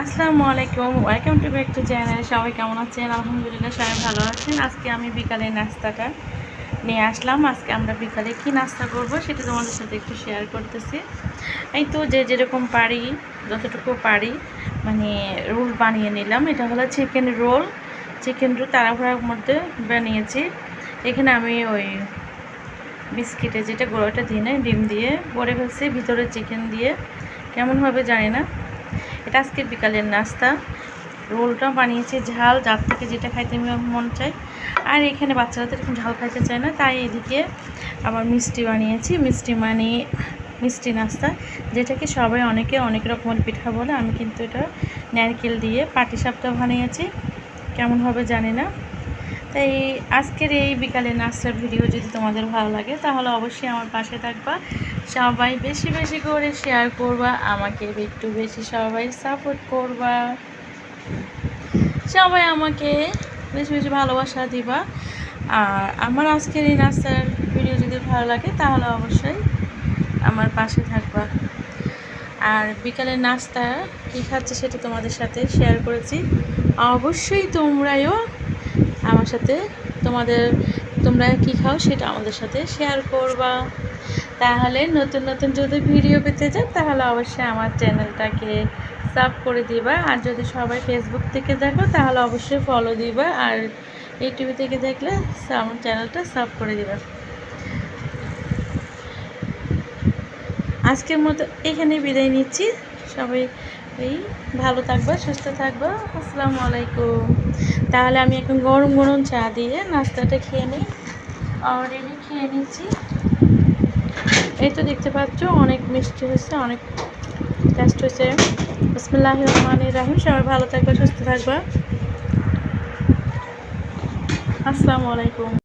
আসসালামু আলাইকুম welcome to back to channel সবাই কেমন আছেন? আলহামদুলিল্লাহ সবাই ভালো আছেন। আজকে আমি বিকালে নাস্তাটা নিয়ে আসলাম। আজকে আমরা বিকালে কি নাস্তা করব সেটা তোমাদের সাথে একটু শেয়ার করতেছি। এই তো যে যেরকম পারি, যতটুকু পারি মানে রোল বানিয়ে নিলাম। এটা হলো চিকেন রোল চিকেন রোল তাড়াহুড়ার মধ্যে বানিয়েছি। এখানে আমি ওই বিস্কিটে যেটা গোড়াটা দিয়ে ডিম দিয়ে গড়ে ফেলছি, ভিতরে চিকেন দিয়ে। কেমন হবে জানি না। এটা আজকে বিকালের নাস্তা। রোলটা বানিয়েছি ঝাল, যার থেকে যেটা খাইতে মন চাই আর এখানে বাচ্চারা তো এরকম ঝাল খাইতে চায় না, তাই এদিকে আবার মিষ্টি বানিয়েছি। মিষ্টি মানে মিষ্টি নাস্তা, যেটাকে সবাই অনেকে অনেক রকমের পিঠা বলে। আমি কিন্তু এটা নারকেল দিয়ে পাটিসাপটা বানিয়েছি। কেমন হবে জানি না। তাই আজকের এই বিকালের নাস্তার ভিডিও যদি তোমাদের ভালো লাগে, তাহলে অবশ্যই আমার পাশে থাকবা। সবাই বেশি বেশি করে শেয়ার করবা, আমাকে একটু বেশি সবাই সাপোর্ট করবা। সবাই আমাকে বেশি বেশি ভালোবাসা দিবা। আর আমার আজকের এই নাস্তার ভিডিও যদি ভালো লাগে, তাহলে অবশ্যই আমার পাশে থাকবা। আর বিকালের নাস্তা কী খাচ্ছে সেটা তোমাদের সাথে শেয়ার করেছি। অবশ্যই তোমরাও সাথে তোমাদের, তোমরা কি খাও সেটা আমাদের সাথে শেয়ার করবা। তাহলে নতুন নতুন যদি ভিডিও পেতে চাও, তাহলে অবশ্যই আমার চ্যানেলটাকে সাব করে দিবা। আর যদি সবাই ফেসবুক থেকে দেখো, তাহলে অবশ্যই ফলো দিবা। আর ইউটিউবে থেকে দেখলে আমার চ্যানেলটা সাব করে দিবা। আজকের মতো এখানে বিদায় নিচ্ছি। সবাই এই, ভালো থাকবা, সুস্থ থাকবা। আসসালামু আলাইকুম। তাহলে আমি এখন গরম গরম চা দিয়ে নাস্তাটা খেয়ে নিই। অলরেডি খেয়ে নিচ্ছি। এই তো দেখতে পাচ্ছ, অনেক মিষ্টি হয়েছে, অনেক টেস্ট হয়েছে। বিসমুল্লাহ রহমান রাহিম। সবাই ভালো থাকবা, সুস্থ থাকবা। আসসালামু আলাইকুম।